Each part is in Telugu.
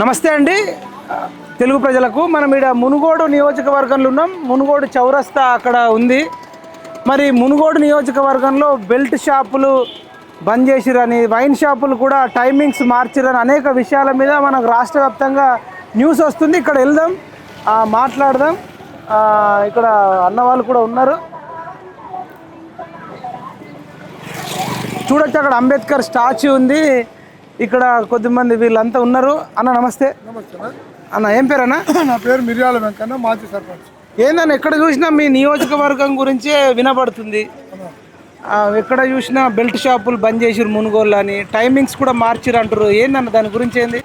నమస్తే అండి. తెలుగు ప్రజలకు మనం ఇక్కడ మునుగోడు నియోజకవర్గంలో ఉన్నాం. మునుగోడు చౌరస్తా అక్కడ ఉంది. మరి మునుగోడు నియోజకవర్గంలో బెల్ట్ షాపులు బంద్ చేసిరని వైన్ షాపులు కూడా టైమింగ్స్ మార్చిరని అనేక విషయాల మీద మనకు రాష్ట్ర వ్యాప్తంగా న్యూస్ వస్తుంది. ఇక్కడ వెళ్దాం. మాట్లాడదాం. ఇక్కడ అన్న వాళ్ళు కూడా ఉన్నారు. చూడొచ్చు అక్కడ అంబేద్కర్ స్టాచ్యూ ఉంది. ఇక్కడ కొద్దిమంది వీళ్ళంతా ఉన్నారు. అన్న నమస్తే. నమస్తే అన్న. ఏం పేరన్నా నా పేరు మిర్యాల వెంకన్న మాజీ సర్పంచ్. ఏందన్న ఎక్కడ చూసినా మీ నియోజకవర్గం గురించే వినబడుతుంది ఎక్కడ చూసినా బెల్ట్ షాపులు బంద్ చేసిరు మునుగోళ్ళు అని. టైమింగ్స్ కూడా మార్చిరు అంటారు ఏందన్న దాని గురించి ఏంది?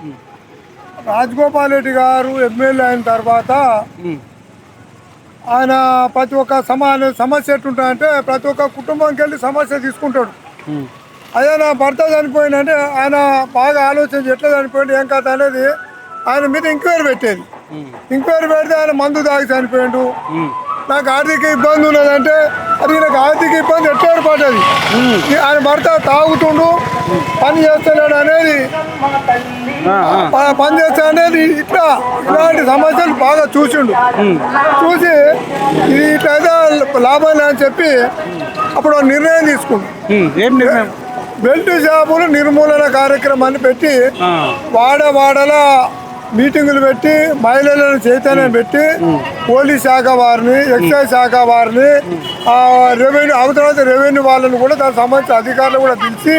రాజగోపాల్ రెడ్డి గారు ఎమ్మెల్యే అయిన తర్వాత ఆయన ప్రతి ఒక్క సమాన సమస్య ఎట్టుంటాడంటే ప్రతి ఒక్క కుటుంబంకి వెళ్ళి సమస్య తీసుకుంటాడు. అదే నా భర్త చనిపోయిందంటే ఆయన బాగా ఆలోచించి ఎట్లా చనిపోయింది ఏం కథ అనేది ఆయన మీద ఎంక్వైరీ పెట్టేది. ఉమ్, ఎంక్వైరీ పెడితే ఆయన మందు తాగి చనిపోయిండు. నాకు ఆర్థిక ఇబ్బంది ఉన్నదంటే అది నాకు ఆర్థిక ఇబ్బంది ఎట్లా ఏర్పడ్డది? ఆయన భర్త తాగుతుండు పని చేస్తలేడు అనేది పని చేస్తా అనేది ఇట్లా ఇలాంటి సమస్యలు బాగా చూసిండు. చూసి ఇది ఇట్లయితే లాభం అని చెప్పి అప్పుడు నిర్ణయం తీసుకుండు ఏం నిర్ణయం? బెల్ట్ షాపులు నిర్మూలన కార్యక్రమాన్ని పెట్టి వాడ వాడల మీటింగులు పెట్టి మహిళలను చైతన్యం పెట్టి పోలీస్ శాఖ వారిని ఎక్సైజ్ శాఖ వారిని ఆ, రెవెన్యూ అవతల రెవెన్యూ వాళ్ళని కూడా దానికి సంబంధించిన అధికారులు కూడా పిలిచి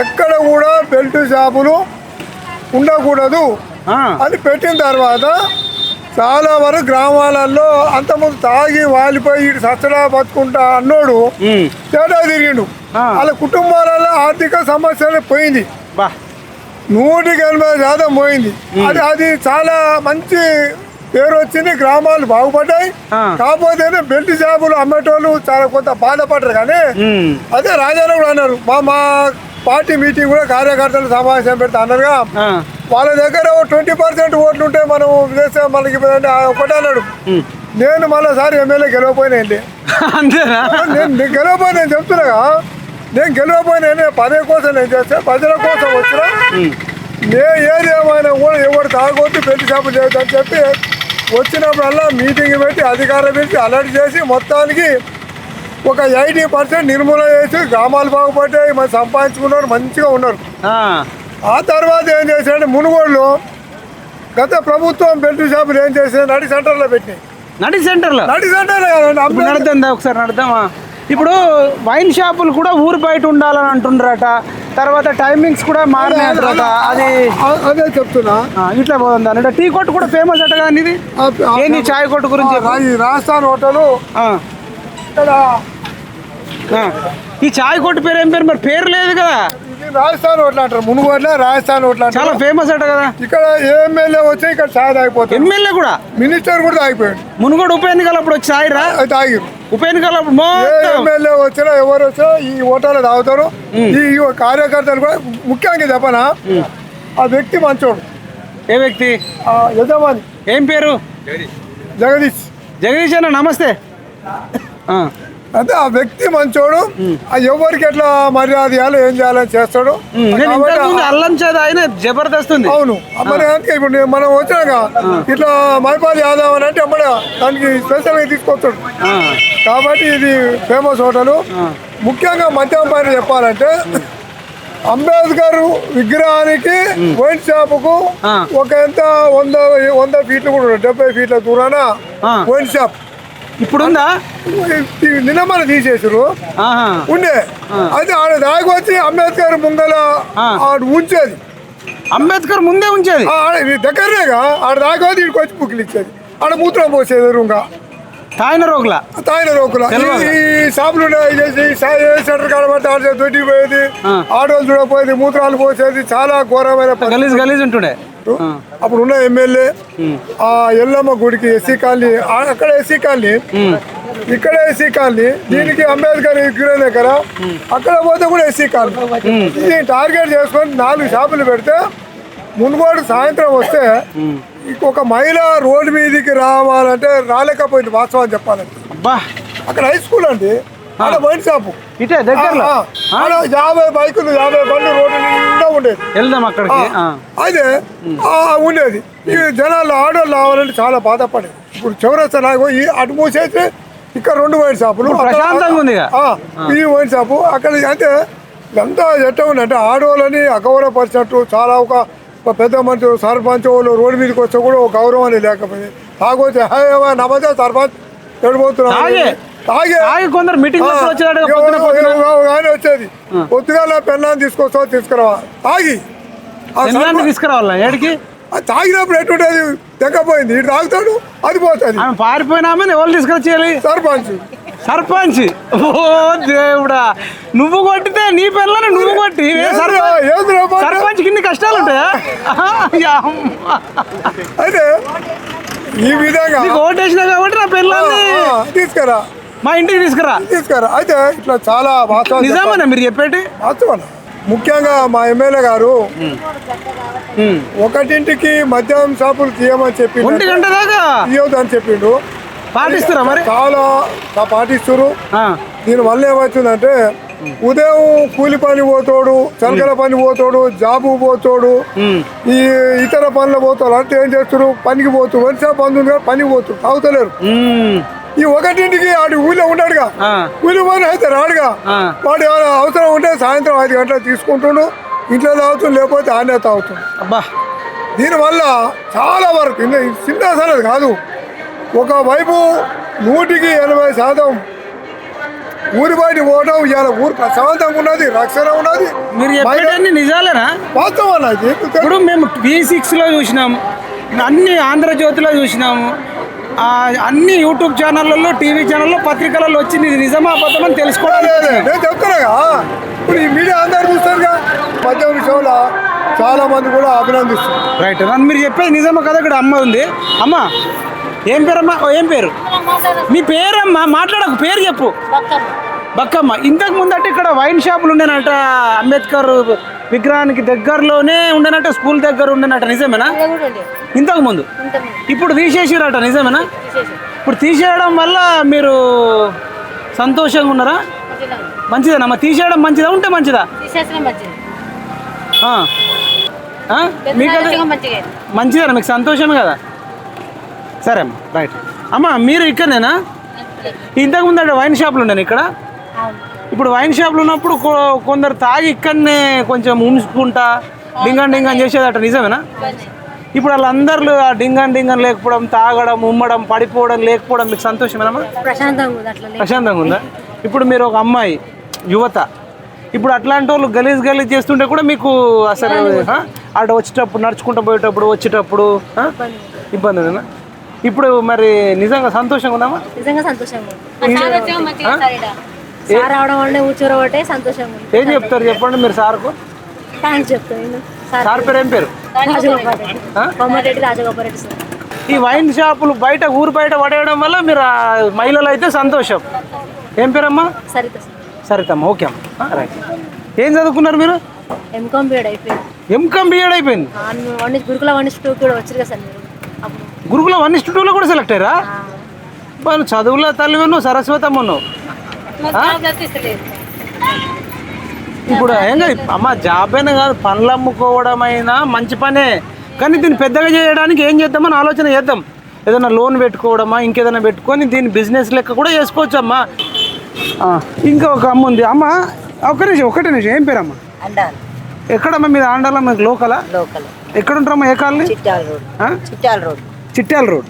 ఎక్కడ కూడా బెల్ట్ షాపులు ఉండకూడదు అని పెట్టిన తర్వాత చాలా వరకు గ్రామాలలో అంతకుముందు తాగి వాలిపోయి ఈడు సచ్చడా బతుకుంటా అన్నోడు తేడా తిరిగిండు. వాళ్ళ కుటుంబాలలో ఆర్థిక సమస్యలు పోయింది. నూటికి ఎనభై శాతం పోయింది. అది అది చాలా మంచి పేరు వచ్చింది. గ్రామాలు బాగుపడ్డాయి. ఆ. కాకపోతే బెల్ట్ షాపులు అమ్మేటోళ్ళు చాలా కొంత బాధపడ్డారు కానీ అదే రాజారావు కూడా అన్నారు. మా మా పార్టీ మీటింగ్ కూడా కార్యకర్తలు సమావేశం పెడతా అన్నారుగా. వాళ్ళ దగ్గర ట్వంటీ పర్సెంట్ ఓట్లు ఉంటే మనం చేస్తే మనకి ఒకటే అన్నాడు. నేను మళ్ళీసారి ఎమ్మెల్యే గెలవపోయినా అండి అంతేనా? నేను గెలవపోయి నేను చెప్తున్నాగా నేను గెలవపోయినా పదే కోసం నేను చేస్తే ప్రజల కోసం వచ్చినా నే ఏది ఏమైనా కూడా ఎవరు తాగొద్దు పెళ్ళి షాపు చేయొద్దని చెప్పి వచ్చినప్పుడల్లా మీటింగ్ పెట్టి అధికారం పెట్టి అలర్ట్ చేసి మొత్తానికి ఒక ఎయిటీ పర్సెంట్ నిర్మూలన చేసి గ్రామాలు బాగుపడ్డాయి మరి సంపాదించుకున్నారు మంచిగా ఉన్నారు. ఆ, తర్వాత ఏం చేశాడంటే మునుగోళ్ళు గత ప్రభుత్వం బెల్ట్ షాపులు ఏం చేసింది నడి సెంటర్లో పెట్టినాయి. నడి సెంటర్లో? నడి సెంటర్లో నడుద్దాం ఒకసారి నడుద్దామా? ఇప్పుడు వైన్ షాపులు కూడా ఊరు బయట ఉండాలని అంటుండ్రట తర్వాత టైమింగ్స్ కూడా మారినాయట అది అదే చెప్తున్నా. ఇట్లా పోదా అంటే టీ కొట్టు కూడా ఫేమస్ అట కానీ ఇది? ఏంది చాయ్ కొట్టు గురించి రాజస్థాన్ హోటల్ ఇక్కడ. ఈ చాయ్ కొట్టు పేరు ఏం పేరు? మరి పేరు లేదు కదా. రాజస్థాన్ హోటల్ అంటారు. మునుగోడ్ల రాజస్థాన్ హోటల్ అంటారు. చాలా ఫేమస్ అట కదా. ఇక్కడ ఎమ్మెల్యే వచ్చి ఇక్కడ చాయ్ తాగిపోతాడు. ఎమ్మెల్యే కూడా? మినిస్టర్ కూడా తాగిపోయాడు. మునుగోడు ఉప ఎన్నికలు అప్పుడు వచ్చి రా తాగిరు. ఉప ఎన్నికలు అప్పుడు ఎమ్మెల్యే వచ్చినా ఎవరు వచ్చినా ఈ హోటల్ తాగుతారు. ఈ కార్యకర్తలు కూడా ముఖ్యంగా చెప్పనా? ఆ వ్యక్తి మంచోడు. ఏ వ్యక్తి? యజమాని. ఏం పేరు? జగదీష్. జగదీష్ అన్న నమస్తే. అంటే ఆ వ్యక్తి మంచోడు ఆ ఎవరికి ఎట్లా మర్యాద ఇవ్వాలి ఏం చేయాలని చేస్తాడు. అల్లం ఆయన ఉంది అవును. ఇప్పుడు మనం వచ్చినాక ఇట్లా మైపాల్ యాదవ్ అని అంటే అమ్మడే దానికి స్పెషల్గా తీసుకొస్తాడు. ఆ, కాబట్టి ఇది ఫేమస్ హోటల్. ముఖ్యంగా మద్యం పైన చెప్పాలంటే అంబేద్కర్ విగ్రహానికి వైన్ షాపుకు ఆ. ఒక ఎంత వంద వంద ఫీట్లు కూడా. డెబ్బై ఫీట్ల దూరాన. Wine shop. ఇప్పుడుందా? నిన్న మన తీసేసారు ఉండే. అయితే ఆడ దాగి వచ్చి అంబేద్కర్ ముంగల. ఆడ ఉంచేది. అంబేద్కర్ ముందే ఉంచేది? ఆ, ఆడ ఇది దగ్గరనేగా ఆడ దాగి వచ్చి ఇక్కడికి వచ్చి బుక్లు ఇచ్చేది. ఆడ మూత్రం పోసేది ఎదురుగా తాయిన రోగుల? తాయిన తెలియదు. ఈ షాపులు సెంటర్ కాడబట్టి ఆడ దొడ్డి పోయేది. ఆ. ఆటోలు చూడపోయేది మూత్రాలు పోసేది చాలా ఘోరమైన. గలీజ్ గలీజ్ ఉంటుండే. ఆ, అప్పుడు ఉన్న ఎమ్మెల్యే ఆ ఎల్లమ్మ గుడికి ఎస్సీ కాలనీ అక్కడ ఎస్సీ కాలనీ ఇక్కడ ఎస్సీ కాలనీ దీనికి అంబేద్కర్ విగ్రహం దగ్గర అక్కడ పోతే కూడా ఎస్సీ కాలనీ. ఇది టార్గెట్ చేసుకొని నాలుగు షాపులు పెడితే మునుగోడు సాయంత్రం వస్తే ఒక మహిళ రోడ్డు మీదకి రావాలంటే రాలేకపోయింది వాస్తవం చెప్పాలంటే. అక్కడ హై స్కూల్ అండి. ఆడ వైన్ షాపు. ఇటే దగ్గరలో. ఆడ యాభై బైకులు యాభై బండ్లు రోడ్డు నిండా ఉండేది. వెళ్దాం అక్కడికి. అదే ఉండేది. ఈ జనాలు ఆడోళ్ళు రావాలంటే చాలా బాధపడేది. ఇప్పుడు చౌరస్తా నాకు ఈ అటు మూసేసి ఇక్కడ రెండు వైన్ షాపులు ఈ వైన్ షాపు. అక్కడ అంటే ఇదంతా ఎట్లా ఉంది అంటే ఆడవాళ్ళని అగౌరవపరిచినట్టు చాలా ఒక పెద్ద మనుషులు సర్పంచ్ వాళ్ళు రోడ్డు మీదకి వస్తే కూడా ఒక గౌరవం అనేది లేకపోయింది తాగొచ్చి హాయ్ నమస్తే సర్పంచ్ ఎడిపోతున్నారు తాగే? కొందరు మీటింగ్ వచ్చేది. పొద్దుగాల పెళ్ళాన్ని తీసుకొస్తావు తీసుకురావా? తాగి. తీసుకురావాలా? ఏడికి? తాగినప్పుడు ఎటుంటది తెగపోయింది. ఇటు తాగుతాడు అది పోతుంది. ఆమె పారిపోయినామని ఎవరు తీసుకొచ్చేయాలి సర్పంచ్. సర్పంచ్? ఓ దేవుడా. నువ్వు కొట్టితే నీ పిల్లని నువ్వు కొట్టి ఏ సర్పంచ్ కిన్ని కష్టాలు ఉంటాయా. అయితే ఈ విధంగా ఓటేసినా కాబట్టి నా పిల్లల్ని తీసుకురా. మా ఇంటికి తీసుకురా. తీసుకురా. అయితే ఇట్లా చాలా వాస్తవం నిజామేనా మీరు చెప్పేటి? వాస్తవం ముఖ్యంగా మా ఎమ్మెల్యే గారు. ఒకటింటికి మద్యం షాపులు తీయమని చెప్పి ఒంటి గంట దాకా? తీయొద్దని చెప్పిండు. పాటిస్తారా మరి? చాలా పాటిస్తున్నారు ఆ. దీని వల్ల ఏమవుతుందంటే ఉదయం కూలి పని పోతాడు చలకల పని పోతాడు జాబు పోతాడు. ఈ ఇతర పనులు పోతాడు అంటే ఏం చేస్తారు పనికి పోతారు వరుస బంధు ఉంది కదా, పనికి పోతారు తాగుతలేరు. ఈ ఒకటింటికి ఆడి ఊళ్ళో ఉన్నాడుగా. కూలి పని అయితే రాడుగా. వాడు అవసరం ఉంటే సాయంత్రం ఐదు గంటలకు తీసుకుంటుండు. ఇంట్లో తాగుతుంది లేకపోతే ఆనే తాగుతుంది అబ్బా. దీనివల్ల చాలా వరకు చిన్న అసలు కాదు. ఒకవైపు నూటికి ఎనభై శాతం ఊరి బయట పోవడం ఇవాళ ఊరు ప్రశాంతంగా ఉన్నది రక్షణ ఉన్నది. మీరు చెప్పేటన్ని నిజాలేనా? వాస్తవం. ఇప్పుడు మేము వి సిక్స్లో చూసినాం. అన్ని ఆంధ్రజ్యోతిలో చూసినాము. అన్ని యూట్యూబ్ ఛానళ్ళలో టీవీ ఛానల్లో పత్రికలలో వచ్చింది. ఇది నిజమా అబద్ధమని లేదే, తెలుసుకోవడానికి నేను చెప్తున్నాగా? ఇప్పుడు ఈ మీడియా అందరు చూస్తారుగా. మద్యం విషయంలో చాలా మంది కూడా అభినందిస్తారు రైట్ నన్ను మీరు చెప్పేది నిజమా కదా? ఇక్కడ అమ్మ ఉంది. అమ్మ ఏం పేరమ్మా? ఓ, ఏం పేరు? మీ పేరమ్మా? మాట్లాడకు పేరు చెప్పు. బక్కమ్మ ఇంతకు ముందట ఇక్కడ వైన్ షాపులు ఉండేనట అంబేద్కర్ విగ్రహానికి దగ్గరలోనే ఉండేనట స్కూల్ దగ్గర ఉండేనట నిజమేనా? ఇంతకు ముందు? ఇప్పుడు తీసేసిరట నిజమేనా? ఇప్పుడు తీసేయడం వల్ల మీరు సంతోషంగా ఉన్నారా? మంచిదేనమ్మా తీసేయడం మంచిదా? ఉంటే మంచిదా? మీకు మంచిదేనా? మీకు సంతోషమే కదా? సరే అమ్మా రైట్. అమ్మా మీరు ఇక్కడనేనా ఇంతకు ముందు అంటే వైన్ షాపులు ఉండేను ఇక్కడ? ఇప్పుడు వైన్ షాపులు ఉన్నప్పుడు కొందరు తాగి ఇక్కడనే కొంచెం ఉంచుకుంటా డింగన్ డింగన్ చేసేదట నిజమేనా? ఇప్పుడు వాళ్ళందరూ ఆ డింగన్ డింగన్ లేకపోవడం తాగడం ఉమ్మడం పడిపోవడం లేకపోవడం మీకు సంతోషమేనమ్మా ప్రశాంతంగా ఉంది ఇప్పుడు మీరు ఒక అమ్మాయి యువత ఇప్పుడు అట్లాంటి వాళ్ళు గలీజ్ గలీజ్ చేస్తుంటే కూడా మీకు అసలు? అటు వచ్చేటప్పుడు నడుచుకుంటూ పోయేటప్పుడు వచ్చేటప్పుడు? ఇబ్బంది. ఉందా? ఇప్పుడు మరి నిజంగా సంతోషంగా ఉందమ్మా నిజంగా సంతోషంగా సార్ రావడం వల్ల కూర్చోరబట్టే సంతోషంగా ఉంది. ఏం చెప్తారు చెప్పండి మీరు సార్కు? థ్యాంక్స్ చెప్తాను సార్ పేరు ఏం పేరు? రాజగోపాల్ రెడ్డి కొమ్మటిరెడ్డి రాజగోపాల్ రెడ్డి సార్. ఈ వైన్ షాపులు బయట ఊరు బయట పడేయడం వల్ల మీరు మహిళలు అయితే సంతోషం. ఏం పేరమ్మా? సరిత సార్. సరితమ్మా ఓకే అమ్మా. రైట్. ఏం చదువుకున్నారు మీరు? ఎంకామ్ బీఎడ్ అయిపోయింది. ఎంకమ్ బిఎడ్ అయిపోయింది. వన్ గురుకుల వన్ టూ కూడా వచ్చారు కదా సార్ మీరు. గురుకుల వన్ ఇన్స్టిట్యూట్లో కూడా సెలెక్ట్ అయ్యారా? నువ్వు చదువులో తల్లి నువ్వు? సరస్వతమ్మ ఉన్నావు ఇప్పుడు ఏం కాదు అమ్మ జాబ్ అయినా కాదు పనులు అమ్ముకోవడం అయినా మంచి పనే. కానీ దీన్ని పెద్దగా చేయడానికి ఏం చేద్దామని ఆలోచన చేద్దాం. ఏదైనా లోన్ పెట్టుకోవడమా ఇంకేదైనా పెట్టుకొని దీన్ని బిజినెస్ లెక్క కూడా చేసుకోవచ్చు అమ్మా ఇంకా ఒక అమ్మ ఉంది. అమ్మ ఒక్క నిమిషం ఒక్కటే నిమిషం. ఏం పేరమ్మా? ఎక్కడమ్మా మీద ఆండాల మీకు లోకలా? లోకల్. ఎక్కడ ఉంటారమ్మా ఏ colony? Chityala road? Chityala road.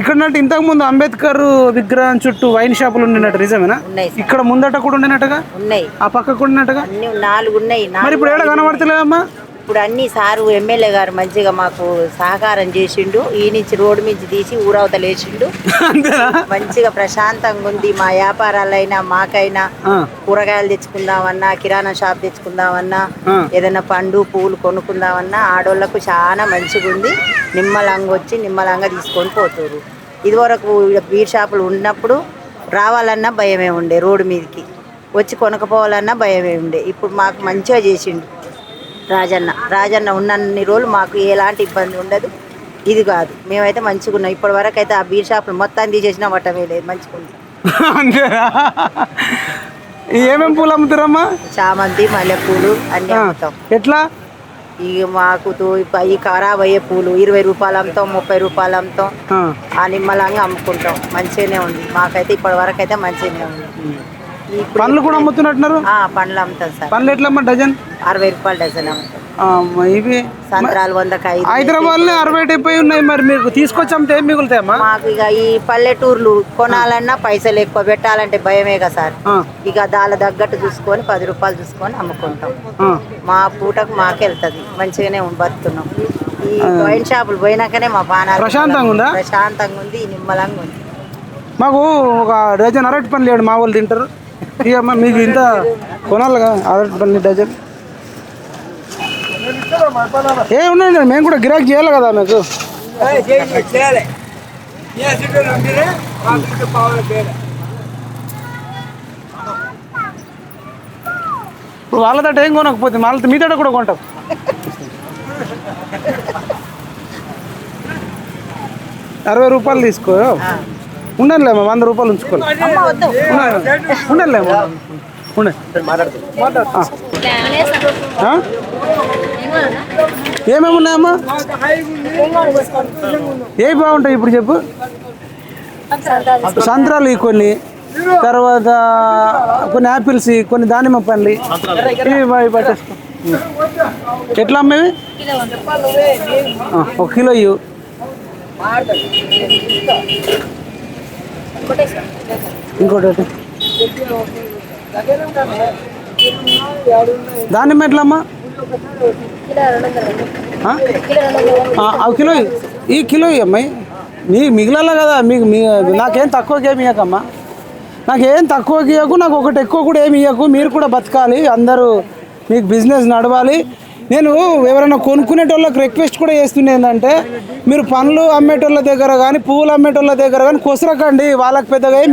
ఇక్కడ అంటే ఇంతకు ముందు అంబేద్కర్ విగ్రహం చుట్టూ వైన్ షాపులు ఉండినట్టు నిజమేనా? ఇక్కడ ముందట కూడా ఉండినట్టుగా? ఉన్నాయి. ఆ పక్కకు ఉండినట్టుగా? అన్ని నాలుగు ఉన్నాయి. మరి ఇప్పుడు ఏడ కనబడతలేదమ్మా? ఇప్పుడు అన్ని సారు ఎమ్మెల్యే గారు మంచిగా మాకు సహకారం చేసిండు. ఈ నుంచి రోడ్డు నుంచి తీసి ఊరవతలు వేసిండు. అంతేనా? మంచిగా ప్రశాంతంగా ఉంది. మా వ్యాపారాలైనా మాకైనా కూరగాయలు తెచ్చుకుందామన్నా కిరాణా షాప్ తెచ్చుకుందామన్నా. ఏదైనా పండు పువ్వులు కొనుక్కుందామన్నా ఆడోళ్ళకు చాలా మంచిగా ఉంది. నిమ్మలంగా వచ్చి నిమ్మలంగా తీసుకొని పోతురు ఇదివరకు బీర్ షాపులు ఉన్నప్పుడు రావాలన్నా భయమే ఉండే రోడ్డు మీదకి. వచ్చి కొనకపోవాలన్నా భయమే ఉండే. ఇప్పుడు మాకు మంచిగా చేసిండు. రాజన్న. రాజన్న ఉన్నన్ని రోజులు మాకు ఎలాంటి ఇబ్బంది ఉండదు. ఇది కాదు. మేమైతే మంచిగా ఉన్నాం. ఇప్పటి వరకు అయితే ఆ బీర్ షాపులు మొత్తం తీసేసినా పట్టమే లేదు. మంచిగా ఉంది. అంతేనా? ఏమేమి పూలు అమ్ముతారమ్మా? చామంతి మల్లెపూలు అన్ని అమ్ముతాం. ఎట్లా? ఇక మాకు తో- ఈ ఖరాబ్ అయ్యే పూలు ఇరవై రూపాయలు అమ్ముతాం ముప్పై రూపాయలు అమ్ముతాం. ఆ. నిమ్మలంగా అమ్ముకుంటాం. మంచిగానే ఉంది. మాకైతే ఇప్పటి వరకు అయితే మంచిగానే ఉంది. పండ్లు కూడా అమ్ముతున్నట్టున్నారు? ఆ, పండ్లు అమ్ముతాం సార్. పండ్లు ఎట్లమ్మా డజన్? అరవై రూపాయలు డజన్ అమ్ముతాం. ఇవి సంత్రాలు వందకి ఐదు హైదరాబాద్లో అరవై డెబ్బై ఉన్నాయి మరి మీకు తీసుకొచ్చి అమ్మితే మిగులుతాయమ్మా? మాకు ఇక ఈ పల్లెటూర్లు కొనాలన్నా పైసలు ఎక్కువ పెట్టాలంటే భయమే కదా సార్. ఇక దాని తగ్గట్టు చూసుకొని పది రూపాయలు చూసుకొని అమ్ముకుంటాం. మా పూటకు మాకు వెళ్తుంది. మంచిగానే బతుకున్నాం. ఈ వైన్ షాపులు పోయినాకనే మా బాణాలు ప్రశాంతంగా ఉందా? ప్రశాంతంగా ఉంది నిమ్మలంగా ఉంది. మాకు ఒక డజన్ అరటి పండ్లు లేడు మా వాళ్ళు తింటారు. ఇక అమ్మ మీకు ఇంత కొనాలి కదా అరటి డజన్. ఏ ఉన్నాయండి మేము కూడా గిరాకీ చేయాలి కదా మీకు. ఇప్పుడు వాళ్ళ తట ఏం కొనకపోతే వాళ్ళతో మీ తట కూడా కొంటాం. అరవై రూపాయలు తీసుకో. ఉండలేమ్మా వంద రూపాయలు ఉంచుకోవాలి అమ్మ వద్దు. ఉండలేమ్మా ఉండే. ఆ? ఏమేమి ఉన్నాయమ్మా ఏ బాగుంటాయి ఇప్పుడు చెప్పు? సంత్రాలు ఇవి కొన్ని తర్వాత కొన్ని యాపిల్స్ ఇవి, కొన్ని దానిమ్మ పండ్లు ఇవి పట్టేసుకో. ఎట్లా అమ్మేవి ఒక కిలో ఇవ్వు. ఇంకోటి ఒకటి. దానిమ్మ ఎట్లా అమ్మా అవి కిలో ఈ కిలో అమ్మాయి. మీ మిగిలాల కదా మీకు మీ నాకేం తక్కువకి ఏమి ఇవ్వకమ్మా నాకేం తక్కువకి ఇవ్వకు నాకు ఒకటి ఎక్కువ కూడా ఏమి ఇవ్వకు మీరు కూడా బతకాలి అందరూ మీకు బిజినెస్ నడవాలి. నేను ఎవరైనా కొనుక్కునేటోళ్ళకి రిక్వెస్ట్ కూడా చేస్తున్నా ఏంటంటే మీరు పండ్లు అమ్మేటోళ్ళ దగ్గర కానీ పువ్వులు అమ్మేటోళ్ళ దగ్గర కానీ కొసరకండి వాళ్ళకి పెద్దగా ఏం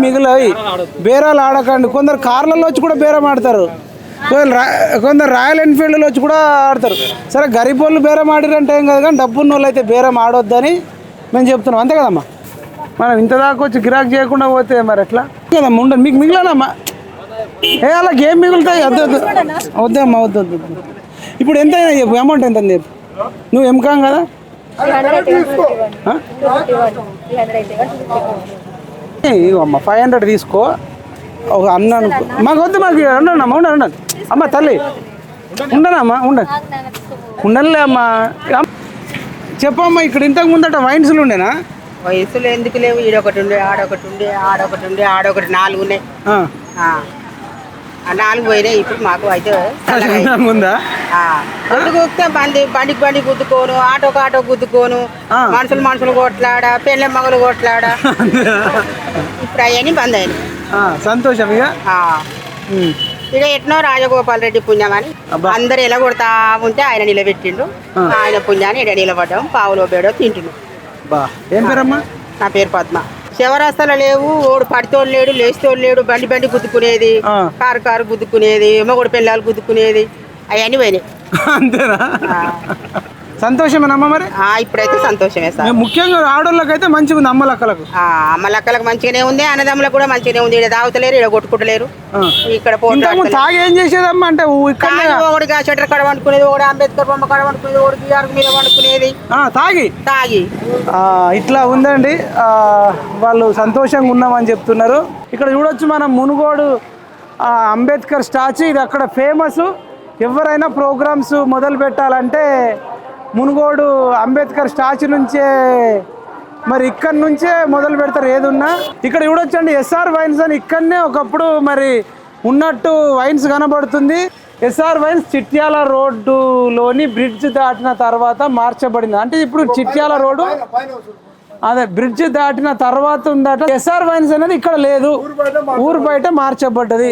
బేరాలు ఆడకండి. కొందరు కార్లలో వచ్చి కూడా బేరం ఆడతారు. కొందరు రాయల్ ఎన్ఫీల్డ్లో వచ్చి కూడా ఆడతారు. సరే గరీబ్ వాళ్ళు బేరం ఆడిరంటే ఏం కాదు కానీ డబ్బున్న వాళ్ళు అయితే బేరం ఆడొద్దని మేము చెప్తున్నాం. అంతే కదమ్మా? మనం ఇంత దాకా వచ్చి గిరాక్ చేయకుండా పోతే మరి ఎట్లా? కదమ్మా ఉండదు మీకు మిగిలినమ్మా. ఏ అలా ఏం మిగులుతాయి? వద్దు వద్దు. వద్దమ్మా వద్దు వద్దు. ఇప్పుడు ఎంత అయినా చెప్పు అమౌంట్ ఎంత అని చెప్పు. నువ్వు ఎంకాం కదా? అమ్మ ఫైవ్ హండ్రెడ్ తీసుకో. ఒక అన్న అనుకో. మాకు వద్దు మాకు ఉండండి అమ్మ ఉండండి అమ్మ తల్లి. ఉండనమ్మా ఉండండి ఉండలే అమ్మా. చెప్పమ్మా ఇక్కడ ఇంతకు ముందట వైన్స్లు ఉండేనా? వయసులో ఎందుకు లేవు? ఈడొకటి ఉండే ఆడొకటి ఉండే ఆడొకటి ఉండే ఆడొకటి నాలుగు ఉన్నాయి. నాలుగు పోయినాయి ఇప్పుడు మాకు అయితే. ఇంతకు ముందా? బండి బండికి బండి గుద్దుకోను ఆటోకి ఆటో గుద్దుకోను. మనుషులు మనుషులు కొట్లాడ పెళ్ళ మగలు కొట్లాడ. ఇప్పుడు అవన్నీ బంద్ అయినాయి. ఆ, సంతోషం ఇక. ఇక ఎట్నో రాజగోపాల్ రెడ్డి పుణ్యమని అందరు ఎలా కొడతా ఉంటే ఆయన నిలబెట్టిండు. ఆయన పుణ్యాన్ని ఎడ నిలబడ్డాం పావులో బేడో తింటుండు బా. ఏం పేరమ్మా? నా పేరు పద్మ. శివరాస్తలు లేవు ఓడు పడితోడు లేడు లేచితోడు లేడు బండి బండి గుద్దుకునేది. కారు కారు గుద్దుకునేది మొగుడు పిల్లలు గుద్దుకునేది అవన్నీ పోయినాయి అంతేనా. సంతోషమేనమ్మా మరి? ఇప్పుడైతే సంతోషమే సార్. ముఖ్యంగా ఆడోళ్ళకైతే మంచిగా ఉంది అమ్మలక్కలకు. ఆ, అమ్మ లక్కలకు మంచిగానే ఉంది అన్నదమ్ములకు కూడా మంచిగానే ఉంది. ఇక్కడ తాగుతలేరు ఇక్కడ కొట్టుకుంటలేరు. ఇక్కడ తాగి ఏం చేసేదమ్మా అంటే ఒకటిగా షట్టర్ కడ వండుకునేది ఒకటి అంబేద్కర్ బొమ్మ కడ వండుకునేది ఒకటి బీఆర్ మీద వండుకునేది. తాగి. తాగి. ఇట్లా ఉందండి. ఆ, వాళ్ళు సంతోషంగా ఉన్నామని చెప్తున్నారు. ఇక్కడ చూడొచ్చు మనం మునుగోడు అంబేద్కర్ స్టాచ్యూ. ఇది అక్కడ ఫేమస్. ఎవరైనా ప్రోగ్రామ్స్ మొదలు పెట్టాలంటే మునుగోడు అంబేద్కర్ స్టాచ్యూ నుంచే మరి ఇక్కడ నుంచే మొదలు పెడతారు ఏదున్నా. ఇక్కడ చూడొచ్చండి ఎస్ఆర్ వైన్స్ అని ఇక్కడనే ఒకప్పుడు మరి ఉన్నట్టు వైన్స్ కనబడుతుంది. ఎస్ఆర్ వైన్స్ చిట్యాల రోడ్డులోని బ్రిడ్జ్ దాటిన తర్వాత మార్చబడింది. అంటే ఇప్పుడు చిట్యాల రోడ్డు అదే బ్రిడ్జ్ దాటిన తర్వాత ఉందట. ఎస్ఆర్ వైన్స్ అనేది ఇక్కడ లేదు. ఊరు బయట మార్చబడ్డది.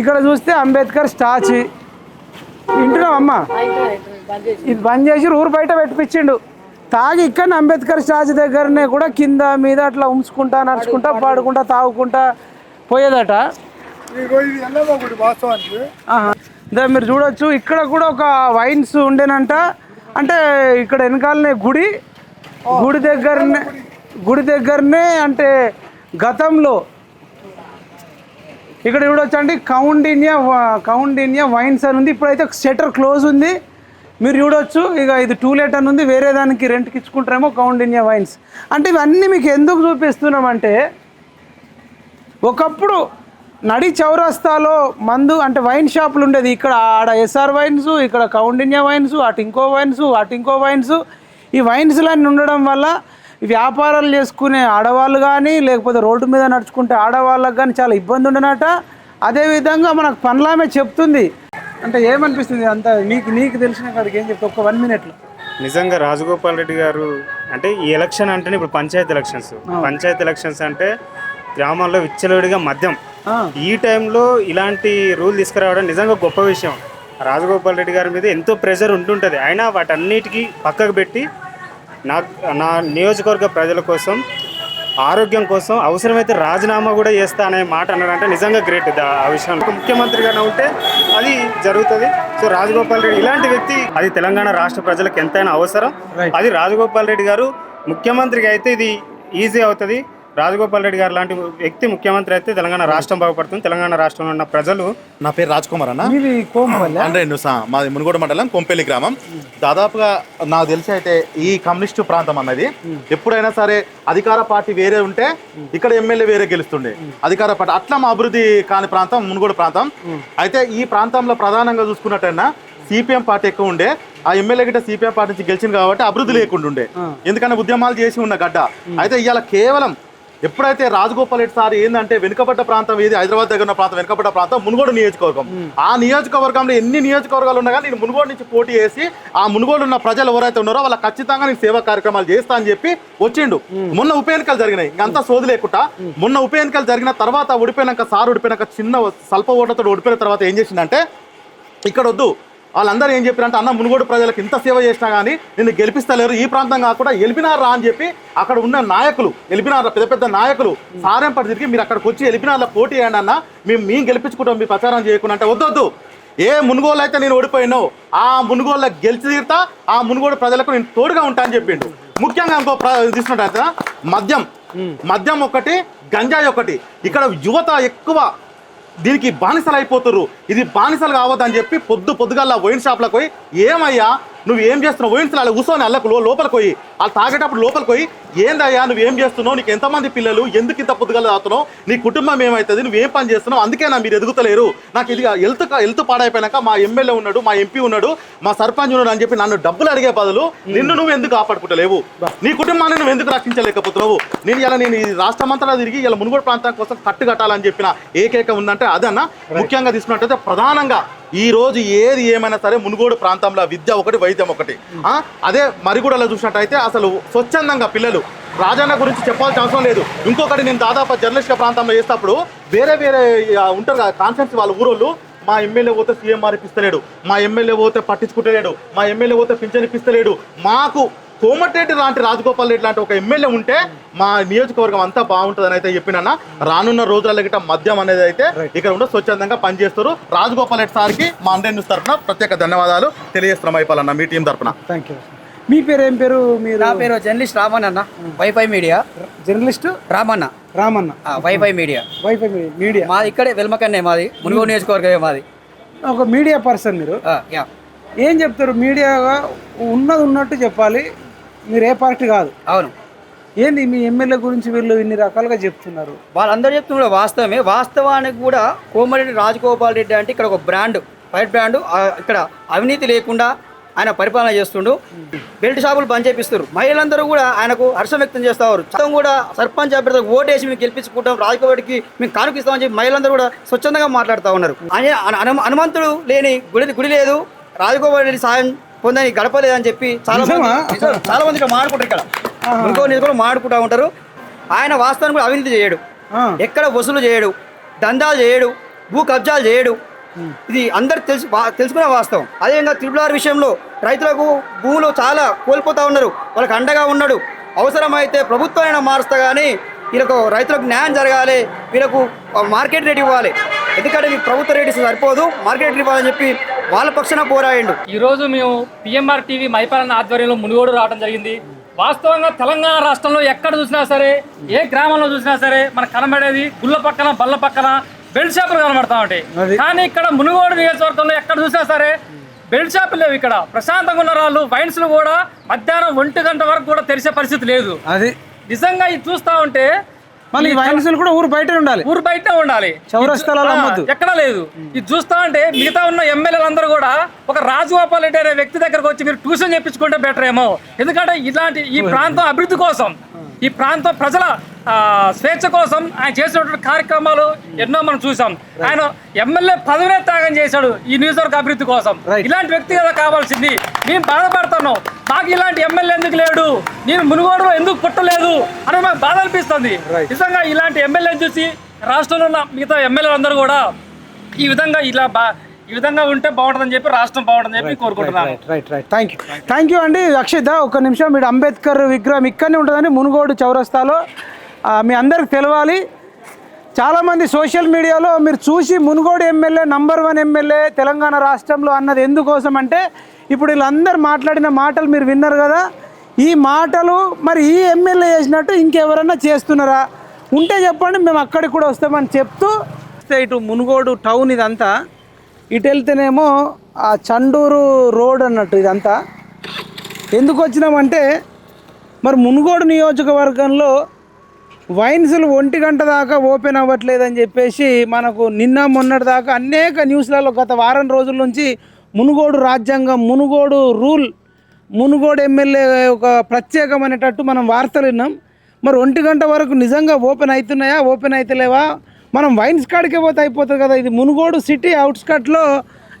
ఇక్కడ చూస్తే అంబేద్కర్ స్టాచ్యూ. వింటున్నావు అమ్మా ఇది బంద్ చేసి ఊరు బయట పెట్టిపించిండు తాగి ఇక్కడ అంబేద్కర్ స్టాచ్యూ దగ్గరనే కూడా కింద మీద అట్లా ఉంచుకుంటా నడుచుకుంటా పాడుకుంటా. తాగుకుంటా పోయేదట. ఇదే మీరు చూడొచ్చు. ఇక్కడ కూడా ఒక వైన్స్ ఉండేనంట. అంటే ఇక్కడ వెనకాలనే గుడి. గుడి దగ్గరనే గుడి దగ్గరనే అంటే గతంలో ఇక్కడ చూడొచ్చండి కౌండిన్యా వా- కౌండిన్యా వైన్స్ అని ఉంది. ఇప్పుడైతే షటర్ క్లోజ్ ఉంది. మీరు చూడొచ్చు ఇక ఇది టూ లెట్ అని ఉంది. వేరే దానికి రెంట్కి ఇచ్చుకుంటారేమో కౌండిన్యా వైన్స్. అంటే ఇవన్నీ మీకు ఎందుకు చూపిస్తున్నామంటే ఒకప్పుడు నడి చౌరస్తాలో మందు అంటే వైన్ షాపులు ఉండేది. ఇక్కడ ఆడ ఎస్ఆర్ వైన్స్ ఇక్కడ కౌండిన్యా వైన్స్ అటు ఇంకో వైన్స్ అటు ఇంకో వైన్స్. ఈ వైన్స్లన్నీ ఉండడం వల్ల వ్యాపారాలు చేసుకునే ఆడవాళ్ళు కానీ లేకపోతే రోడ్డు మీద నడుచుకుంటే ఆడవాళ్ళకి కానీ చాలా ఇబ్బంది ఉండనట. అదేవిధంగా మనకు పనులామే చెప్తుంది. అంటే ఏమనిపిస్తుంది? అంత నీకు నీకు తెలిసిన కాడికి ఏం చెప్తా ఒక వన్ మినిట్లో నిజంగా రాజగోపాల్ రెడ్డి గారు అంటే ఈ ఎలక్షన్ అంటేనే ఇప్పుడు పంచాయతీ ఎలక్షన్స్. పంచాయతీ ఎలక్షన్స్ అంటే గ్రామాల్లో విచ్చలవిడిగా మద్యం. ఈ టైంలో ఇలాంటి రూల్ తీసుకురావడం నిజంగా గొప్ప విషయం. రాజగోపాల్ రెడ్డి గారి మీద ఎంతో ప్రెషర్ ఉంటుంటుంది. అయినా వాటన్నిటికీ పక్కకు పెట్టి నా నా నియోజకవర్గ ప్రజల కోసం ఆరోగ్యం కోసం అవసరమైతే రాజీనామా కూడా చేస్తా అనే మాట అన్నాడంటే నిజంగా గ్రేట్ ఆ విషయం. ముఖ్యమంత్రిగానే ఉంటే అది జరుగుతుంది. సో రాజగోపాల్ రెడ్డి ఇలాంటి వ్యక్తి అది తెలంగాణ రాష్ట్ర ప్రజలకు ఎంతైనా అవసరం. అది రాజగోపాల్ రెడ్డి గారు ముఖ్యమంత్రిగా అయితే ఇది ఈజీ అవుతుంది. రాజగోపాల్ రెడ్డి గారు లాంటి వ్యక్తి ముఖ్యమంత్రి అయితే తెలంగాణ రాష్ట్రం బాగుపడుతుంది. తెలంగాణ రాష్ట్రంలో ఉన్న ప్రజలు నా పేరు రాజ్ కుమార్ అన్న అంటే మాది మునుగోడు మండలం కొంపెల్లి గ్రామం. దాదాపుగా నాకు తెలిసి అయితే ఈ కమ్యూనిస్టు ప్రాంతం అన్నది. ఎప్పుడైనా సరే అధికార పార్టీ వేరే ఉంటే ఇక్కడ ఎమ్మెల్యే వేరే గెలుస్తుండే. అధికార పార్టీ అట్లా మా అభివృద్ధి కాని ప్రాంతం మునుగోడు ప్రాంతం. అయితే ఈ ప్రాంతంలో ప్రధానంగా చూసుకున్నట్టయినా సిపిఎం పార్టీ ఎక్కువ ఉండే. ఆ ఎమ్మెల్యే గిట్ట సిపిఎం పార్టీ నుంచి గెలిచింది కాబట్టి అభివృద్ధి లేకుండా ఉండే ఎందుకంటే ఉద్యమాలు చేసి ఉన్న గడ్డ. అయితే ఇవాళ కేవలం ఎప్పుడైతే రాజగోపాల్ రెడ్డి సార్ ఏంటంటే వెనుకబడ్డ ప్రాంతం ఏది? హైదరాబాద్ దగ్గర ఉన్న ప్రాంతం వెనుకబడ్డ ప్రాంతం మునుగోడు నియోజకవర్గం. ఆ నియోజకవర్గంలో ఎన్ని నియోజకవర్గాలు ఉన్నా కానీ నేను మునుగోడు నుంచి పోటీ చేసి ఆ మునుగోడు ఉన్న ప్రజలు ఎవరైతే ఉన్నారో వాళ్ళ ఖచ్చితంగా నేను సేవా కార్యక్రమాలు చేస్తా అని చెప్పి వచ్చిండు. మొన్న ఉప ఎన్నికలు జరిగినాయి. ఇంకంతా సోది లేకుండా మొన్న ఉప ఎన్నికలు జరిగిన తర్వాత ఓడిపోయినాక సార్ ఓడిపోయినాక చిన్న స్వల్ప ఓట్లతో ఓడిపోయిన తర్వాత ఏం చేసిందంటే ఇక్కడ వద్దు. వాళ్ళందరూ ఏం చెప్పారంటే అన్న మునుగోడు ప్రజలకు ఇంత సేవ చేసినా కానీ నిన్ను గెలిపిస్తలేరు. ఈ ప్రాంతం కాకుండా ఎలిపినార్ రా అని చెప్పి అక్కడ ఉన్న నాయకులు ఎలిపినార్ పెద్ద పెద్ద నాయకులు సారెంపటి తిరిగి మీరు అక్కడికి వచ్చి ఎలిపినార్లో పోటీ చేయండి అన్న. మేము మేము గెలిపించుకుంటాం మీ ప్రచారం చేయకుండా అంటే వద్దొద్దు. ఏ మునుగోలు అయితే నేను ఓడిపోయినో ఆ మునుగోళ్ళ గెలిచి తీరుతా ఆ మునుగోడు ప్రజలకు నేను తోడుగా ఉంటా అని చెప్పిండు. ముఖ్యంగా ఇంకో తీసుకున్నట్టయితే మద్యం. మద్యం ఒకటి గంజాయి ఒకటి. ఇక్కడ యువత ఎక్కువ దీనికి బానిసలు అయిపోతుర్రు. ఇది బానిసలు కావద్దని చెప్పి పొద్దు పొద్దుగల్లా వైన్ షాప్లకు పోయి ఏమయ్యా నువ్వు ఏం చేస్తున్నావు? వైన్స్ అలా కూర్చొని అల్లకు లోపలికి పోయి వాళ్ళు తాగేటప్పుడు లోపలికి పోయి ఏందయ్యా నువ్వు ఏం చేస్తున్నావు? నీకు ఎంతమంది పిల్లలు? ఎందుకు ఇంత పొద్దుగల తాగుతున్నావు నీ కుటుంబం ఏమవుతుంది నువ్వు ఏం పని చేస్తున్నావు? అందుకే నా మీరు ఎదుగుతలేరు. నాకు ఇది హెల్త్ హెల్త్ పాడైపోయినాక మా ఎమ్మెల్యే ఉన్నాడు మా ఎంపీ ఉన్నాడు మా సర్పంచ్ ఉన్నాడు అని చెప్పి నన్ను డబ్బులు అడిగే బదులు నిన్ను నువ్వు ఎందుకు కాపాడుకుంటలేవు? నీ కుటుంబాన్ని నువ్వు ఎందుకు రక్షించలేకపోతున్నావు? నేను ఇలా నేను ఈ రాష్ట్రమంతటా తిరిగి ఇలా మునుగోడు ప్రాంతం కోసం కట్టు కట్టాలని చెప్పిన ఏకైక ఉందంటే అదన్న ముఖ్యంగా తీసుకున్నట్టయితే ప్రధానంగా ఈ రోజు ఏది ఏమైనా సరే మునుగోడు ప్రాంతంలో విద్య ఒకటి వైద్యం ఒకటి. ఆ, అదే మరిగూడలో చూసినట్టయితే అసలు స్వచ్ఛందంగా పిల్లలు రాజన్న గురించి చెప్పాల్సిన అవసరం లేదు. ఇంకొకటి నేను దాదాపు జర్నలిస్ట్ ప్రాంతంలో చేసేటప్పుడు వేరే వేరే ఉంటారు కదా కాన్ఫరెన్స్ వాళ్ళ ఊరోళ్ళు మా ఎమ్మెల్యే పోతే సీఎం మారిపిస్తలేడు మా ఎమ్మెల్యే పోతే పట్టించుకుంటలేడు మా ఎమ్మెల్యే పోతే పింఛన్ ఇప్పిస్తలేడు. మాకు కోమటిరెడ్డి లాంటి రాజగోపాల్ రెడ్డి లాంటి ఒక ఎమ్మెల్యే ఉంటే మా నియోజకవర్గం అంతా బాగుంటుందని అయితే చెప్పినా రానున్న రోజుల గిట్ట మద్యం అనేది అయితే ఇక్కడ ఉంటే స్వచ్ఛందంగా పనిచేస్తారు. రాజగోపాల్ రెడ్డి సార్కి మా న్యూస్ తరఫున ప్రత్యేక ధన్యవాదాలు తెలియజేస్తున్నాం అయిపోవాలన్న మీ టీం తరఫున థ్యాంక్ యూ మీ పేరు ఏం పేరు మీరు? నా పేరు జర్నలిస్ట్ రామన్ అన్న WiFi media journalist? Ramanna. Ramanna. WiFi media WiFi media మాది ఇక్కడే వెల్మకన్నే మాది మునుగోడు నియోజకవర్గమే మాది. ఒక మీడియా పర్సన్ మీరు. ఏం చెప్తారు? మీడియాగా ఉన్నది ఉన్నట్టు చెప్పాలి. మీరు ఏ పార్టీ కాదు. అవును. ఏంది మీ ఎమ్మెల్యే గురించి వీళ్ళు ఇన్ని రకాలుగా చెప్తున్నారు? వాళ్ళందరూ చెప్తున్న వాస్తవమే. వాస్తవానికి కూడా కోమరెడ్డి రాజగోపాల్ రెడ్డి అంటే ఇక్కడ ఒక బ్రాండ్ ఫైట్ బ్రాండ్. ఇక్కడ అవినీతి లేకుండా ఆయన పరిపాలన చేస్తుండు. బెల్ట్ షాపులు బంద్ చేపిస్తారు మహిళలందరూ కూడా ఆయనకు హర్షం వ్యక్తం చేస్తారు చట్టం కూడా సర్పంచ్ అభ్యర్థులకు ఓటేసి మేము గెలిపించుకుంటాం. రాజకోవాడికి మేము కానుకిస్తామని చెప్పి మహిళలందరూ కూడా స్వచ్ఛందంగా మాట్లాడుతూ ఉన్నారు. ఆయన హను- హనుమంతుడు లేని గుడి గుడి లేదు. రాజగోపాల్ సాయం పొందని గడపలేదని చెప్పి చాలా మంది చాలా మంది ఇక్కడ మాడుకుంటారు ఇక్కడ. ఇంకో నిజం మాడుకుంటా ఉంటారు. ఆయన వాస్తవానికి కూడా అవినీతి చేయడు. ఎక్కడ వసూలు చేయడు. దందాలు చేయడు. భూ కబ్జాలు చేయడు. ఇది అందరు తెలుసు తెలుసుకునే వాస్తవం. అదేవిధంగా త్రిపులార్ విషయంలో రైతులకు భూములు చాలా కోల్పోతా ఉన్నారు. వాళ్ళకి అండగా ఉన్నాడు. అవసరమైతే ప్రభుత్వం మారుస్తా కానీ వీళ్ళకు రైతులకు న్యాయం జరగాలి వీళ్ళకు మార్కెట్ రేట్ ఇవ్వాలి. ఎందుకంటే ఈ ప్రభుత్వ రేట్ సరిపోదు మార్కెట్ రేట్ ఇవ్వాలని చెప్పి వాళ్ళ పక్షాన పోరాయండు ఈరోజు మేము పిఎంఆర్ టీవీ మైపాలన ఆధ్వర్యంలో మునుగోడు రావడం జరిగింది. వాస్తవంగా తెలంగాణ రాష్ట్రంలో ఎక్కడ చూసినా సరే ఏ గ్రామంలో చూసినా సరే మనకు కనబడేది గుళ్ళ పక్కన బల్ల పక్కన బెల్ట్ షాపులు కనబడతా ఉంటాయి. కానీ ఇక్కడ మునుగోడు నియోజకవర్గంలో ఎక్కడ చూసినా సరే బెల్ట్ షాపులు లేవు ఇక్కడ. ప్రశాంతంగా ఉన్న వాళ్ళు వైన్స్లు కూడా మధ్యాహ్నం ఒంటి గంట వరకు కూడా తెరిచే పరిస్థితి లేదు. అది. నిజంగా ఇది చూస్తా ఉంటే మళ్ళీ వైన్సులు కూడా ఊరు బయట ఉండాలి. ఊరు బయట ఉండాలి. చౌరస్తాలలో. ఎక్కడ లేదు. ఇది చూస్తా ఉంటే మిగతా ఉన్న ఎమ్మెల్యేలు అందరూ కూడా ఒక రాజగోపాల్ రెడ్డి అనే వ్యక్తి దగ్గరకు వచ్చి మీరు ట్యూషన్ చెప్పించుకుంటే బెటర్ ఏమో ఎందుకంటే ఇలాంటి ఈ ప్రాంతం అభివృద్ధి కోసం. ఈ ప్రాంతం ప్రజల స్వేచ్ఛ కోసం ఆయన చేసినటువంటి కార్యక్రమాలు ఎన్నో మనం చూసాం. ఆయన ఎమ్మెల్యే పదవినే త్యాగం చేశాడు ఈ నియోజకవర్గ అభివృద్ధి కోసం. ఇలాంటి వ్యక్తి కదా కావాల్సింది. మేము బాధపడుతున్నాం మాకు ఇలాంటి ఎమ్మెల్యే ఎందుకు లేడు? నేను మునుగోడులో ఎందుకు పుట్టలేదు? అని మాకు బాధ అనిపిస్తుంది. నిజంగా ఇలాంటి ఎమ్మెల్యేని చూసి రాష్ట్రంలో ఉన్న మిగతా ఎమ్మెల్యేలు అందరూ కూడా ఈ విధంగా ఇలా బా ఈ విధంగా ఉంటే బాగుంటుందని చెప్పి రాష్ట్రం బాగుంటుందని చెప్పి కోరుకుంటున్నాను. Right right thank you thank you అండి. అక్షిత ఒక నిమిషం. మీరు అంబేద్కర్ విగ్రహం ఇక్కడనే ఉంటుందండి మునుగోడు చౌరస్తాలో మీ అందరికి తెలవాలి. చాలామంది సోషల్ మీడియాలో మీరు చూసి Munugode MLA number one MLA Telangana రాష్ట్రంలో అన్నది ఎందుకోసం అంటే ఇప్పుడు వీళ్ళందరూ మాట్లాడిన మాటలు మీరు విన్నారు కదా. ఈ మాటలు మరి ఈ ఎమ్మెల్యే చేసినట్టు ఇంకెవరన్నా చేస్తున్నారా? ఉంటే చెప్పండి మేము అక్కడికి కూడా వస్తామని చెప్తూ వస్తే ఇటు మునుగోడు టౌన్ ఇదంతా. ఇటు వెళ్తేనేమో ఆ చండూరు రోడ్ అన్నట్టు ఇదంతా. ఎందుకు వచ్చినామంటే మరి మునుగోడు నియోజకవర్గంలో వైన్స్లు ఒంటి గంట దాకా ఓపెన్ అవ్వట్లేదని చెప్పేసి మనకు నిన్న మొన్నటి దాకా అనేక న్యూస్లలో గత వారం రోజుల నుంచి మునుగోడు రాజ్యాంగం మునుగోడు రూల్ మునుగోడు ఎమ్మెల్యే ఒక ప్రత్యేకమైనటట్టు మనం వార్తలు విన్నాం. మరి ఒంటి గంట వరకు నిజంగా ఓపెన్ అవుతున్నాయా ఓపెన్ అవుతలేవా? మనం వైన్స్ కాడికే పోతే అయిపోతుంది కదా ఇది మునుగోడు సిటీ అవుట్స్కట్లో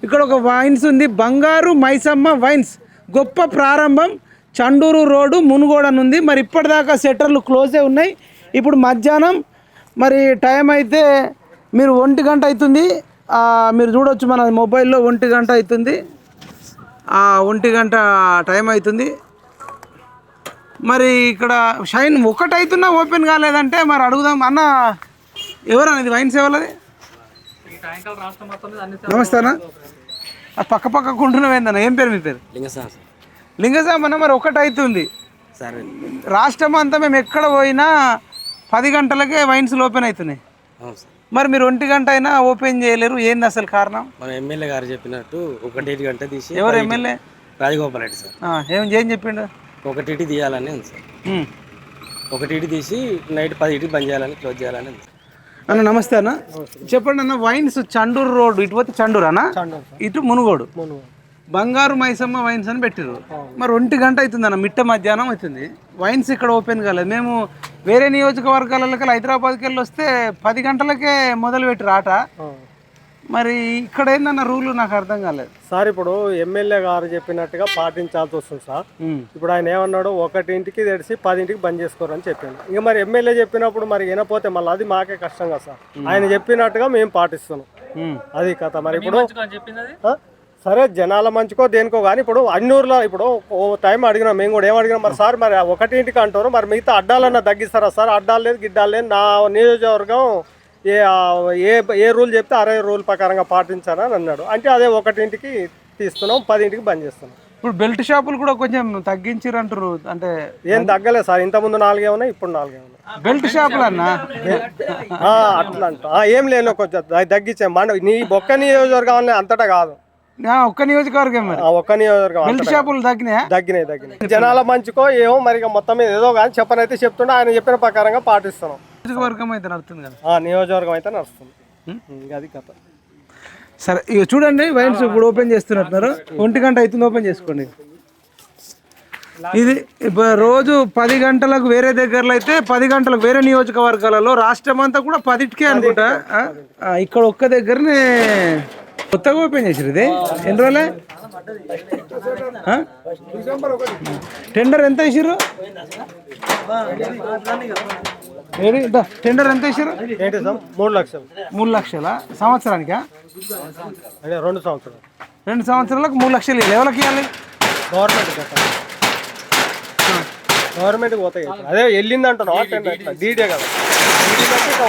ఇక్కడ ఒక వైన్స్ ఉంది బంగారు మైసమ్మ వైన్స్. గొప్ప ప్రారంభం చండూరు రోడ్డు మునుగోడు అని ఉంది మరి ఇప్పటిదాకా సెటర్లు క్లోజే ఉన్నాయి. ఇప్పుడు మధ్యాహ్నం మరి టైం అయితే మీరు ఒంటి గంట అవుతుంది. మీరు చూడొచ్చు మన మొబైల్లో ఒంటి గంట అవుతుంది. ఒంటి గంట టైం అవుతుంది. మరి ఇక్కడ షైన్ ఒకటి అవుతున్నా ఓపెన్ కాలేదంటే మరి అడుగుదాం. అన్న ఎవరన్నా ఇది వైన్స్ ఎవరది నమస్తే అన్న. పక్క పక్క కుంటున్నావేందన్న ఏం పేరు మీ పేరు? లింగసాం అన్న మరి ఒకటి అవుతుంది. సరే. రాష్ట్రం అంతా మేము ఎక్కడ పోయినా పది గంటలకే వైన్స్ ఓపెన్ అవుతున్నాయి. అవును సార్. మరి మీరు ఒంటి గంట అయినా ఓపెన్ చేయలేరు ఏంది అసలు కారణం? మన ఎమ్మెల్యే గారు చెప్పినట్టు ఒకటి గంట తీసి ఎవరు పదింటి- ఎమ్మెల్యే? రాజగోపాల్ రెడ్డి సార్. ఆ, ఏం ఏం చెప్పిండు? ఒకటి తీయాలని ఉంది సార్. ఉమ్. ఒకటి తీసి నైట్ పదింటికి బంద్ చేయాలని క్లోజ్ చేయాలని ఉంది అన్న నమస్తే అన్న. చెప్పండి అన్న వైన్స్ చండూరు రోడ్డు ఇటు పోతే చండూరు అన్న? ఇటు మునుగోడు. బంగారు మైసమ్మ వైన్స్ అని పెట్టిరు మరి ఒంటి గంట అవుతుంది అన్న మిట్ట మధ్యాహ్నం అవుతుంది. వైన్స్ ఇక్కడ ఓపెన్ కాలేదు. మేము వేరే నియోజకవర్గాలకి హైదరాబాద్కి వెళ్ళి వస్తే పది గంటలకే మొదలు పెట్టిరు ఆట. మరి ఇక్కడ ఏందన్న రూల్ నాకు అర్థం కాలేదు. సార్ ఇప్పుడు ఎమ్మెల్యే గారు చెప్పినట్టుగా పాటించాల్సి వస్తుంది సార్. ఇప్పుడు ఆయన ఏమన్నాడు? ఒకటింటికి తెడిసి పదింటికి బంద్ చేసుకోరని చెప్పిండు. ఇంకా మరి ఎమ్మెల్యే చెప్పినప్పుడు మరి వినపోతే మళ్ళీ అది మాకే కష్టం కదా సార్. ఆయన చెప్పినట్టుగా మేము పాటిస్తున్నాం. అది కథ. మరి ఇప్పుడు అని? సరే జనాల మంచుకో దేనికో కానీ ఇప్పుడు అన్నూరులో ఇప్పుడు ఓ టైం అడిగినాం మేము కూడా ఏం అడిగినాం మరి సార్ మరి ఒకటింటికి అంటారు మరి మిగతా అడ్డాలన్నా తగ్గిస్తారా సార్? అడ్డాలు లేదు గిడ్డాలు లేదు నా నియోజకవర్గం ఏ ఏ ఏ రూల్ చెప్తే అరే రూల్ ప్రకారంగా పాటించారని అన్నాడు. అంటే అదే ఒకటింటికి తీస్తున్నాం పదింటికి బంద్ చేస్తున్నాం. ఇప్పుడు బెల్ట్ షాపులు కూడా కొంచెం తగ్గించిరు అంటారు అంటే ఏం తగ్గలేదు సార్ ఇంతకుముందు నాలుగే ఉన్నాయి ఇప్పుడు నాలుగే ఉన్నాయి. బెల్ట్ షాపులు అన్న అట్లా అంట. ఏం లేను కొంచెం తగ్గించాం. మన నీ ఒక్క నియోజకవర్గం అనే అంతటా కాదు. ఒక్క నియోజకవర్గం మరి. ఒక్క నియోజకవర్గం బెల్ట్ షాపులు తగ్గినాయా? తగ్గినాయి తగ్గినాయి. జనాల మంచుకో ఏమో మరి ఇక మొత్తం మీద ఏదో కానీ చెప్పనైతే చెప్తుండే. ఆయన చెప్పిన ప్రకారంగా పాటిస్తున్నాం. నియోజకవర్గం అయితే నడుస్తుంది కదా. ఆ నియోజకవర్గం అయితే నడుస్తుంది. అది కథ. సరే ఇక చూడండి వైన్స్ ఇప్పుడు ఓపెన్ చేస్తున్నట్టున్నారు. ఒంటి గంట అవుతుంది ఓపెన్ చేసుకోండి. ఇది ఇప్పుడు రోజు పది గంటలకు వేరే దగ్గరలో అయితే పది గంటలకు వేరే నియోజకవర్గాలలో రాష్ట్రం అంతా కూడా పదిటికే అనుకుంటా. ఇక్కడ ఒక్క దగ్గరనే కొత్తగా ఓపెన్ చేసారు ఇది? ఎన్ని రోజులే? టెండర్ ఎంత వేసారు టెండర్ ఎంత వేసారు మూడు లక్షలు. మూడు లక్షల? సంవత్సరానికా? రెండు సంవత్సరాలు. రెండు సంవత్సరాలకు మూడు లక్షలు. ఎవరికి ఇవ్వాలి? గవర్నమెంట్ కట్టాలి గవర్నమెంట్కి పోతాయి. అదే వెళ్ళింది అంటున్నావు డీడే కదా.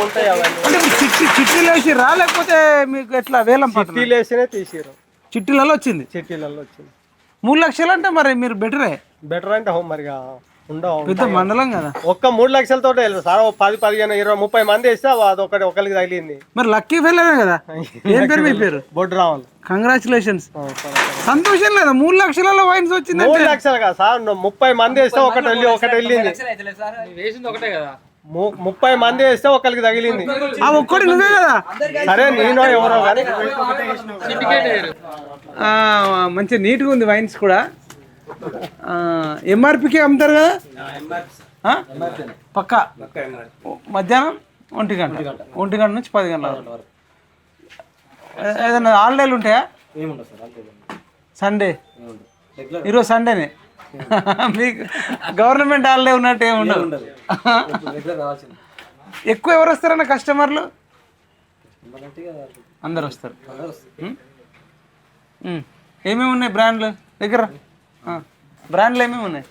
ఉంటాయి అవన్నీ. అంటే ఇప్పుడు చిట్టి చిట్టీలు వేసిర్రా లేకపోతే మీకు ఎట్లా వేలం పట్టు చిట్టీలు వేసినే తీసిరు చిట్టీలలో వచ్చింది? చిట్టీలలో వచ్చింది. మూడు లక్షలు అంటే మరి మీరు బెటరే. బెటర్ అంటే హోమ్ మరిగా ఉండవు పెద్ద మండలం కదా. ఒక్క మూడు లక్షలతో సార్ ఓ పది పదిహేను ఇరవై ముప్పై మంది వేస్తే అది ఒకటి ఒకరికి తగిలింది. మరి లక్కీ ఫెయిలరే కదా? ఏం పేరు మీ పేరు? బొడ్డు రావాలి కంగ్రాచులేషన్స్ సంతోషం లేదా? మూడు లక్షలలో వైన్స్ మూడు వచ్చిందంటే లక్షలు కదా సార్ ముప్పై మంది వేస్తే ఒకటి వెళ్ళి ఒకటి వెళ్ళింది. వేసింది ఒకటే కదా? ముప్పై మంది వేస్తే ఒకరికి తగిలింది. ఆ ఒక్కటి నువ్వే కదా? సరే నేను ఎవరో మంచి నీట్గా ఉంది వైన్స్ కూడా. ఎంఆర్పికే అమ్ముతారు కదా? పక్కా? మధ్యాహ్నం ఒంటి గంట. ఒంటి గంట. నుంచి పది గంటల వరకు. ఏదైనా హాలిడేలు ఉంటాయా? సండే ఈరోజు సండేనే మీకు గవర్నమెంట్ హాలిడే ఉన్నట్టు ఏమి ఉండదు ఎక్కువ ఎవరు వస్తారన్న కస్టమర్లు? అందరు వస్తారు. ఏమేమి ఉన్నాయి బ్రాండ్లు? దగ్గర. బ్రాండ్లు ఏమేమి ఉన్నాయి.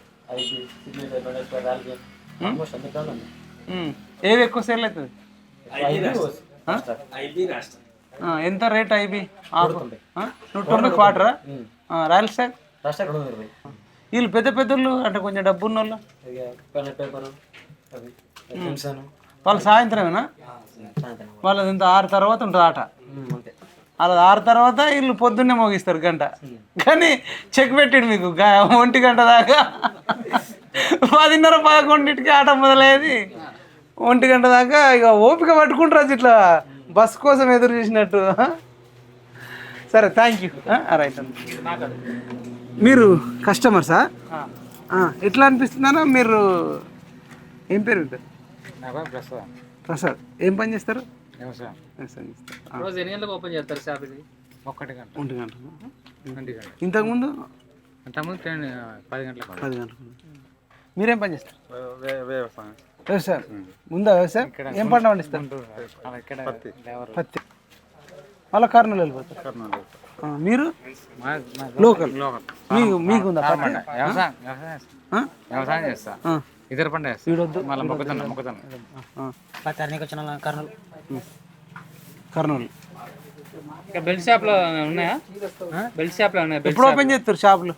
ఏవి ఎక్కువ సేల్ అవుతుంది? ఎంత రేట్ ఐబి నూట తొంభై క్వార్టరా? రాయల్ స్టాక్ వీళ్ళు పెద్ద పెద్దోళ్ళు అంటే కొంచెం డబ్బు ఉన్న వాళ్ళు వాళ్ళు సాయంత్రమేనా? వాళ్ళది ఇంత ఆరు తర్వాత ఉంటుంది ఆట. వాళ్ళది ఆరు తర్వాత వీళ్ళు పొద్దున్నే మోగిస్తారు గంట. కానీ చెక్ పెట్టాడు మీకు ఒంటి గంట దాకా. పదిన్నర పదకొండింటికి ఆట మొదలయ్యేది. ఒంటి గంట దాకా ఇక ఓపిక పట్టుకుంటారు ఇట్లా బస్ కోసం ఎదురు చూసినట్టు. సరే థ్యాంక్ యూ రైట్ మీరు కస్టమర్సా ఎట్లా అనిపిస్తుందన్నా మీరు ఏం పేరు మీ పేరు? ప్రసాద్. ఏం పని చేస్తారు? వ్యవసాయం. చేస్తారు. రోజు ఎన్ని గంటలకు ఓపెన్ చేస్తారు షాప్ ఇది ఒంటి గంటలు ఇంతకుముందు? అంతకుముందు పది గంటలకు పది గంటలకు. మీరేం పని చేస్తారు? వ్యవసాయం. ముందా వ్యవసాయం? ఏం పంట పండిస్తారు? పత్తి. మళ్ళీ కర్నూలు వెళ్ళిపోతారు? ఆ, మీరు? లోకల్. మీకు మీకు ఉందా పత్తి? ఆ? వ్యవసాయం చేస్తా. ఇతర పంట చేస్తా. మళ్ళీ మొక్కజొన్న మొక్కజొన్న. ఆ. కర్నూలు. ఇంకా బెల్ట్ షాప్లో ఉన్నాయా బెల్ట్ షాప్లో ఉన్నాయా? బెల్ట్ ఎప్పుడు ఓపెన్ చేస్తారు షాపులు?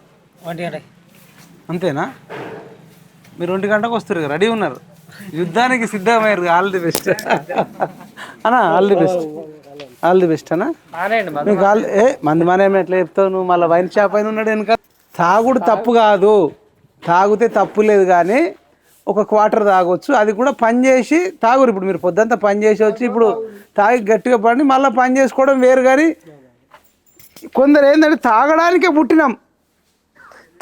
అంతేనా? మీరు ఒంటి గంటకు వస్తారు రెడీ ఉన్నారు. యుద్ధానికి సిద్ధమయ్యారు ఆల్ ది బెస్ట్. అన్నా all the best. All the best మరి. మీకు ఆల్ ఏ మంది మానేమి ఎట్లా చెప్తావు నువ్వు? మళ్ళీ వైన్ షాప్ అయిన ఉన్నాడు వెనక. తాగుడు తప్పు కాదు. తాగితే తప్పు లేదు కానీ ఒక క్వార్టర్ తాగొచ్చు. అది కూడా పని చేసి తాగురు. ఇప్పుడు మీరు పొద్దంతా పని చేసి వచ్చి ఇప్పుడు తాగి గట్టిగా పడి మళ్ళీ పని చేసుకోవడం వేరు కానీ కొందరు ఏంటంటే తాగడానికే పుట్టినాం.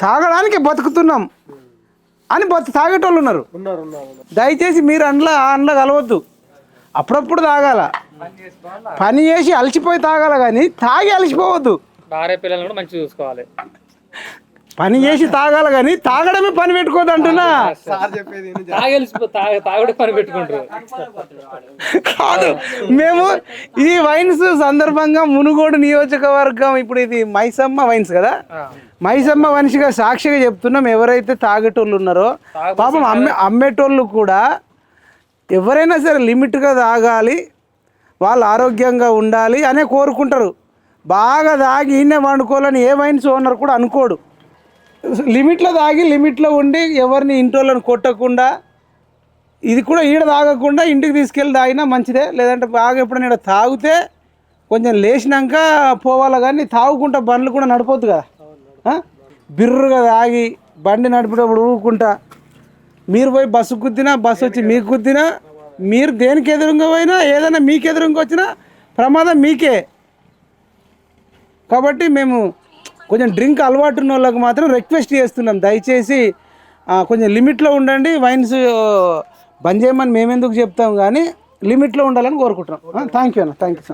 తాగడానికే బతుకుతున్నాం అని బతు తాగేటోళ్ళు ఉన్నారు. దయచేసి మీరు అండ్ల అండ్ల కలవద్దు. అప్పుడప్పుడు తాగాల. పని చేసి అలసిపోయి తాగాల కానీ తాగి అలసిపోవద్దు. భార్య పిల్లలను కూడా మంచిగా చూసుకోవాలి. పని చేసి తాగాల కానీ తాగడమే పని పెట్టుకోవద్దు అంటున్నా తాగెలిసి తాగ తాగుడు పని పెట్టుకుంటారు. కాదు మేము ఈ వైన్స్ సందర్భంగా మునుగోడు నియోజకవర్గం ఇప్పుడు ఇది మైసమ్మ వైన్స్ కదా? మైసమ్మ మనిషిగా సాక్షిగా చెప్తున్నాం ఎవరైతే తాగేటోళ్ళు ఉన్నారో. పాపం అమ్మే అమ్మేటోళ్ళు కూడా ఎవరైనా సరే లిమిట్గా తాగాలి వాళ్ళు ఆరోగ్యంగా ఉండాలి అనే కోరుకుంటారు. బాగా తాగి ఈయనే వండుకోవాలని ఏ వైన్స్ ఓనర్ కూడా అనుకోడు. లిమిట్లో తాగి లిమిట్లో ఉండి ఎవరిని ఇంటోళ్ళని కొట్టకుండా ఇది కూడా ఈడ తాగకుండా ఇంటికి తీసుకెళ్ళి తాగినా మంచిదే. లేదంటే బాగా ఎప్పుడైనా ఈడ తాగితే కొంచెం లేచినాక పోవాలి కానీ తాగుకుంటా బండ్లు కూడా నడిపోద్దు కదా. బిర్రుగా తాగి బండి నడిపేటప్పుడు ఊరుకుంటా. మీరు పోయి బస్సు కుద్దినా బస్సు వచ్చి మీకు కుద్దినా మీరు దేనికి ఎదురుగా పోయినా ఏదైనా మీకు ఎదురుగా వచ్చినా ప్రమాదం మీకే. కాబట్టి మేము కొంచెం డ్రింక్ అలవాటు ఉన్న వాళ్ళకి మాత్రం రిక్వెస్ట్ చేస్తున్నాం. దయచేసి కొంచెం లిమిట్లో ఉండండి. వైన్స్ బంద్ చేయమని మేమెందుకు చెప్తాం కానీ లిమిట్లో ఉండాలని కోరుకుంటున్నాం. థ్యాంక్ యూ అన్న. Thank you so much